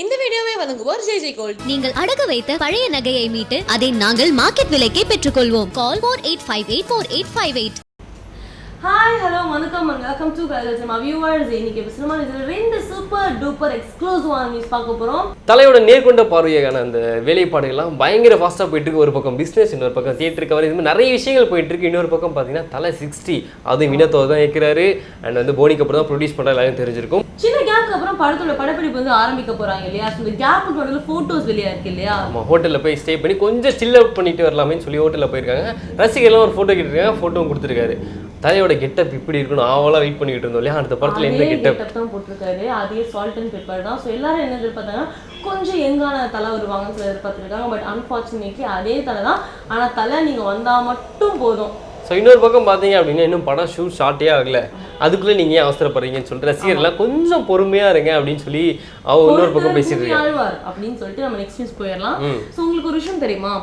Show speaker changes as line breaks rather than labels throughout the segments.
இந்த வீடியோவை வழங்குவோர் ஜெய் ஜெய் கோல்ட்.
நீங்கள் அடகு வைத்த பழைய நகையை மீட்டு அதை நாங்கள் மார்க்கெட் விலைக்கே பெற்றுக்கொள்வோம். Call four eight five eight four eight five eight
hi hello வணக்கம் அண்ட் வெல்கம் டு கலகஜமா வியூவர்ஸ் இன்னைக்கு சினிமா இதில் ரெண்டு சூப்பர் டூப்பர் எக்ஸ்க்ளூசிவான நியூஸ் பார்க்க போகிறோம்
தலையோட நேர்கொண்ட பார்வையான அந்த வேலைப்பாடுகள்லாம் பயங்கர ஃபாஸ்ட்டாக போயிட்டு இருக்கு. ஒரு பக்கம் பிஸ்னஸ் இன்னொரு பக்கம் தியேட்டர் கவர் இது மாதிரி நிறைய விஷயங்கள் போயிட்டு இருக்கு. இன்னொரு பக்கம் பார்த்தீங்கன்னா தலை சிக்ஸ்டி அதுவும் வினத்தோ தான் இருக்கிறாரு அண்ட் வந்து போனிக்கு அப்புறம் தான் ப்ரொடியூஸ் பண்ணுற எல்லாரும் தெரிஞ்சிருக்கும்.
சின்ன கேப்க்கு அப்புறம் படத்தோட படப்பிடிப்பு வந்து ஆரம்பிக்க போறாங்க இல்லையா? So, இந்த கேப்புக்கு நடுவில் ஃபோட்டோஸ் வெளியா இருக்கு இல்லையா?
நம்ம ஹோட்டலில் போய் ஸ்டே பண்ணி கொஞ்சம் சில் அவுட் பண்ணிட்டு வரலாமேன்னு சொல்லி ஹோட்டலில் போயிருக்காங்க. ரசிகர்லாம் ஒரு ஃபோட்டோ கேட்டிருக்காங்க ஃபோட்டோவும் கொடுத்துருக்காரு. தலையோட கெட்டப் இப்படி இருக்கணும் ஆவலாக வெயிட் பண்ணிக்கிட்டு இருந்தோம் இல்லையா? அடுத்த படத்தில் என்ன
அதே
கெட்டப்
தான் போட்டிருக்காரு. அதே சால்ட் அண்ட் பெப்பர் தான். ஸோ எல்லாரும் என்ன எதிர்பார்த்தாங்கன்னா கொஞ்சம் யங்கான தலை வருவாங்கன்னு சொல்லி எதிர்பார்த்துருக்காங்க. பட் அன்ஃபார்ச்சுனேட்லி அதே தலை தான். ஆனா தலை நீங்க வந்தா மட்டும் போதும்.
ஸோ இன்னொரு பக்கம் பார்த்தீங்க அப்படின்னா இன்னும் படம் ஷூட் ஷார்ட்டே ஆகல. அதுக்குள்ளே நீங்கள் ஏன் அவசரப்படுறீங்கன்னு சொல்லிட்டு ரசிகர்லாம் கொஞ்சம் பொறுமையாக இருங்க அப்படின்னு சொல்லி அவங்க இன்னொரு பக்கம் பேசிட்டு இருக்காங்க.
அப்படின்னு சொல்லிட்டு நம்ம நெக்ஸ்ட் நியூஸ் போயிடலாம். ஸோ உங்களுக்கு ஒரு விஷயம் தெரியுமா.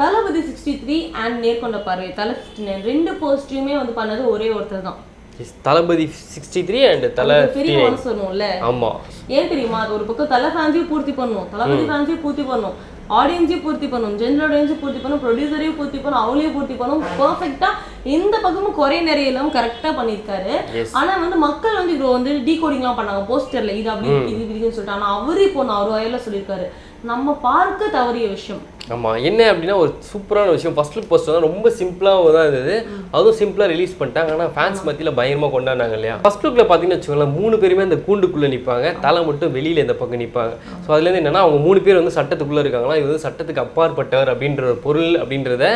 Thalapathy sixty three and Nerkonda Paarvai. Thala sixty nine ரெண்டு போஸ்டையுமே வந்து பண்ணது ஒரே ஒருத்தர் தான்.
தளபதி சிக்ஸ்டி த்ரீ அண்ட் தலை
பெரிய மனசு வரும்ல?
ஆமாம்
ஏன் தெரியுமா? அது ஒரு பக்கம் தலை ஃபேன்ஸையும் பூர்த்தி பண்ணும். தளபதி ஃபேன்ஸையும் பூர்த்தி பண்ணும். ஆடியன்ஸையும் பூர்த்தி பண்ணும். ஜென்ரல் ஆடியன்ஸையும் பூர்த்தி பண்ணும். ப்ரொடியூசரையும் பூர்த்தி பண்ணும். அவளையும் பூர்த்தி பண்ணும். பர்ஃபெக்டா எந்த பக்கமும் குறை நிறைய இல்லாம கரெக்டா பண்ணியிருக்காரு. ஆனா வந்து மக்கள் வந்து இப்போ வந்து டீகோடிங்லாம் பண்ணாங்க. போஸ்டர்ல இது அப்படி இது இப்படின்னு சொல்லிட்டு. ஆனா அவரு இப்போ நான் ஒரு வயல சொல்லியிருக்காரு. நம்ம பார்க்க தவறிய விஷயம்.
ஆமாம் என்ன அப்படின்னா ஒரு சூப்பரான விஷயம். ஃபர்ஸ்ட் லுக் போஸ்டர் தான் ரொம்ப சிம்பிளாக தான் இருந்தது. அதுவும் சிம்பிளாக ரிலீஸ் பண்ணிட்டாங்க. ஆனால் ஃபேன்ஸ் மத்தியில் பயங்கரமாக கொண்டாடினாங்க இல்லையா? ஃபர்ஸ்ட் லுக்கில் பார்த்தீங்கன்னு வச்சுக்கோங்களேன் மூணு பேருமே அந்த கூண்டுக்குள்ளே நிற்பாங்க தலை மட்டும் வெளியில் இந்த பக்கம் நிற்பாங்க ஸோ அதுலேருந்து என்னன்னா அவங்க மூணு பேர் வந்து சட்டத்துக்குள்ளே இருக்காங்களா? இது வந்து சட்டத்துக்கு அப்பாற்பட்டவர் அப்படின்ற ஒரு பொருள் அப்படின்றத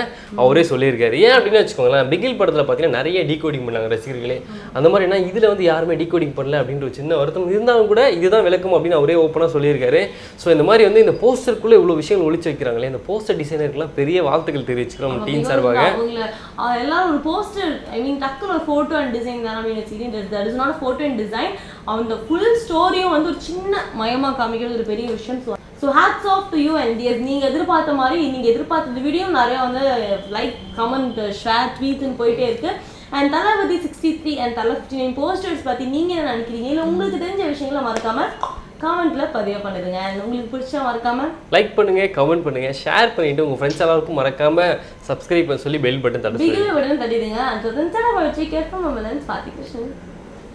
அவரே சொல்லியிருக்காரு. ஏன் அப்படின்னு வச்சுக்கோங்களேன் பிகில் படத்தில் பார்த்தீங்கன்னா நிறைய டீகோடிங் பண்ணாங்க ரசிகர்களே. அந்த மாதிரி என்ன இதில் வந்து யாருமே டீகோடிங் பண்ணல அப்படின்ற ஒரு சின்ன வருத்தம் இருந்தாலும் கூட இதுதான் விளக்கம் அப்படின்னு அவரே ஓப்பனாக சொல்லியிருக்காரு. ஸோ இந்த மாதிரி வந்து இந்த போஸ்டருக்குள்ளே இவ்வளோ விஷயங்கள் ஒழிச்சு வைக்கிறாங்களே இந்த போஸ்டர் டிசைனருக்குலாம் பெரிய வாழ்த்துக்கள் தெரிவிச்சுக்கிறோம் டீம் சார்பாக.
எல்லாரும் ஒரு போஸ்டர் ஐ மீன் டக்குனு ஒரு ஃபோட்டோ அண்ட் டிசைன் தானே mean serious that is not photo and design அந்த ஃபுல் ஸ்டோரியும் வந்து ஒரு சின்ன மயமா காமிக்கிறது ஒரு பெரிய விஷயம் so hats off to you and yes நீங்கள் எதிர்பார்த்த மாதிரி நீங்கள் எதிர்பார்த்த வீடியோ நிறைய வந்து லைக் கமெண்ட் ஷேர் ட்வீட்னு போயிட்டே இருக்கு. And Thalapathy sixty three and Thala fifty nine posters பற்றி நீங்கள் என்ன நினைக்கிறீங்க? இல்லை உங்களுக்கு தெரிஞ்ச விஷயங்களை மறக்காம காமெண்ட்ல பதிவு பண்ணுதுங்க உங்களுக்கு பிடிச்சா மறக்காம
லைக் பண்ணுங்க கமெண்ட் பண்ணுங்க ஷேர் பண்ணிட்டு உங்க ஃப்ரெண்ட்ஸ் எல்லாருக்கும் மறக்காம சப்ஸ்கிரைப் பண்ண சொல்லி பெல் பட்டன் தட்ட
பிகில் விடன் தட்டிடுங்க. அந்த தன்சனா வச்சு கேட்போம். பாத்தி கிருஷ்ணன்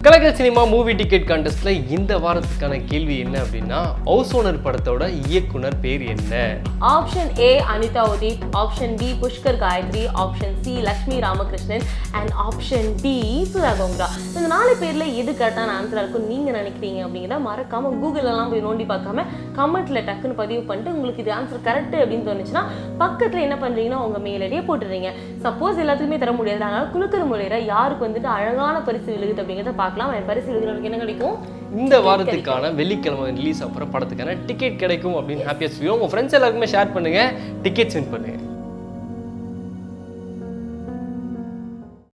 கலக்கல் சினிமா மூவி டிக்கெட் கான்டெஸ்ட்ல இந்த வாரத்துக்கான கேள்வி என்ன அப்படின்னா ஹவுஸ் ஓனர் படத்தோட இயக்குனர் பேர் என்ன?
Option A Anita Udeep option B Pushkar Gayathri. Option C Lakshmi Ramakrishnan. And option D Sudha Kongara. இந்த நாலு பேர்ல எது கரெக்டான ஆன்சரா இருக்கும் நீங்க நினைக்கிறீங்க அப்படிங்கிறத மறக்காம கூகுள் எல்லாம் போய் நோண்டி பார்க்காம கமெண்ட்ல டக்குன்னு பதிவு பண்ணிட்டு உங்களுக்கு இது ஆன்சர் கரெக்ட் அப்படின்னு தோணுச்சுன்னா பக்கத்துல என்ன பண்றீங்கன்னா உங்க மெயில் ஐடியை போட்டுறீங்க சப்போஸ் எல்லாத்துக்குமே தர முடியாது. அதனால குழுக்கிற முறையில யாருக்கு வந்துட்டு அழகான பரிசு விழுகுது அப்படிங்கிறத பார்க்கலாம். என் பரிசு விழுகிறவங்களுக்கு என்ன கிடைக்கும்?
இந்த வாரத்துக்கான வெள்ளிக்கிழமை ரிலீஸ் ஆகிற படத்துக்கான டிக்கெட் கிடைக்கும் அப்படின்னு ஹாப்பியாக சொல்லுவோம் உங்க ஃப்ரெண்ட்ஸ் எல்லாருக்குமே ஷேர் பண்ணுங்க. டிக்கெட்ஸ் வின் பண்ணுங்க.